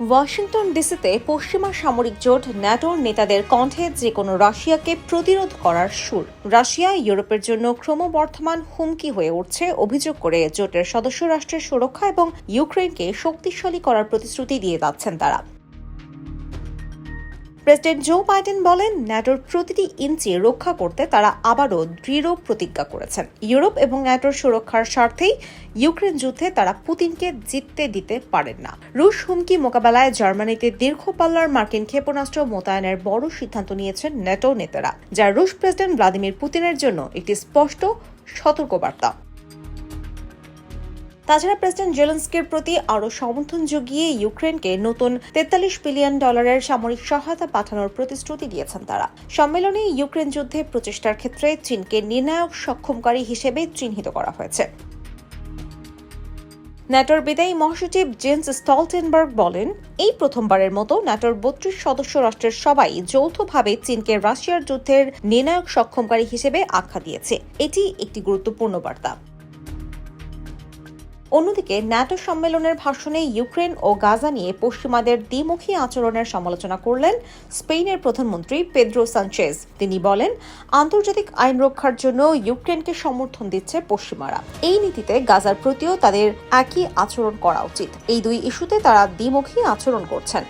Washington ডিসিতে পশ্চিমা সামরিক জোট ন্যাটোর নেতাদের কণ্ঠে যে কোনো রাশিয়াকে প্রতিরোধ করার সুর। রাশিয়া ইউরোপের জন্য ক্রমবর্ধমান হুমকি হয়ে উঠছে অভিযোগ করে জোটের সদস্য রাষ্ট্রের সুরক্ষা এবং ইউক্রেনকে শক্তিশালী করার প্রতিশ্রুতি দিয়ে যাচ্ছেন তারা। প্রেসিডেন্ট জো বাইডেন বলেন, ন্যাটোর প্রতিটি ইঞ্চি রক্ষা করতে তারা আবারও দৃঢ় প্রতিজ্ঞা করেছেন। ইউরোপ এবং ন্যাটোর সুরক্ষার স্বার্থেই ইউক্রেন যুদ্ধে তারা পুতিনকে জিততে দিতে পারেন না। রুশ হুমকি মোকাবেলায় জার্মানিতে দীর্ঘ পাল্লার মার্কিন ক্ষেপণাস্ত্র মোতায়েনের বড় সিদ্ধান্ত নিয়েছেন ন্যাটো নেতারা, যা রুশ প্রেসিডেন্ট ভ্লাদিমির পুতিনের জন্য একটি স্পষ্ট সতর্কবার্তা। তাছাড়া প্রেসিডেন্ট জেলেন্সকির প্রতি আরও সমর্থন জুগিয়ে ইউক্রেনকে নতুন তেতাল্লিশ বিলিয়ন ডলারের সামরিক সহায়তা পাঠানোর প্রতিশ্রুতি দিয়েছেন তারা। সম্মেলনে ইউক্রেন যুদ্ধে প্রচেষ্টার ক্ষেত্রে চীনকে নির্ণায়ক সক্ষমকারী হিসেবে চিহ্নিত করা হয়েছে। ন্যাটোর বিদায়ী মহাসচিব জেন্স স্টলটেনবার্গ বলেন, এই প্রথমবারের মতো ন্যাটোর বত্রিশ সদস্য রাষ্ট্রের সবাই যৌথভাবে চীনকে রাশিয়ার যুদ্ধের নির্ণায়ক সক্ষমকারী হিসেবে আখ্যা দিয়েছে। এটি একটি গুরুত্বপূর্ণ বার্তা। অন্যদিকে ন্যাটো সম্মেলনের ভাষণে ইউক্রেন ও গাজা নিয়ে পশ্চিমাদের দ্বিমুখী আচরণের সমালোচনা করলেন স্পেনের প্রধানমন্ত্রী পেদ্রো সানচেজ। তিনি বলেন, আন্তর্জাতিক আইন রক্ষার জন্য ইউক্রেনকে সমর্থন দিচ্ছে পশ্চিমারা। এই নীতিতে গাজার প্রতিও তাদের একই আচরণ করা উচিত। এই দুই ইস্যুতে তারা দ্বিমুখী আচরণ করছেন।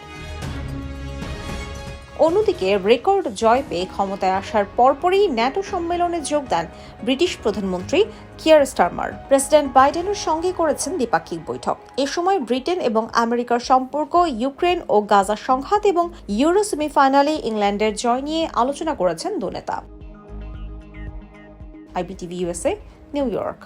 অন্যদিকে রেকর্ড জয় পেয়ে ক্ষমতায় আসার পরপরই ন্যাটো সম্মেলনে যোগ দেন ব্রিটিশ প্রধানমন্ত্রী কিয়ার স্টারমার। প্রেসিডেন্ট বাইডেনের সঙ্গে করেছেন দ্বিপাক্ষিক বৈঠক। এ সময় ব্রিটেন এবং আমেরিকার সম্পর্ক, ইউক্রেন ও গাজা সংঘাত এবং ইউরো সেমিফাইনালে ইংল্যান্ডের জয় নিয়ে আলোচনা করেছেন দুনেতা আইবিটিভি ইউএসএ নিউ ইয়র্ক।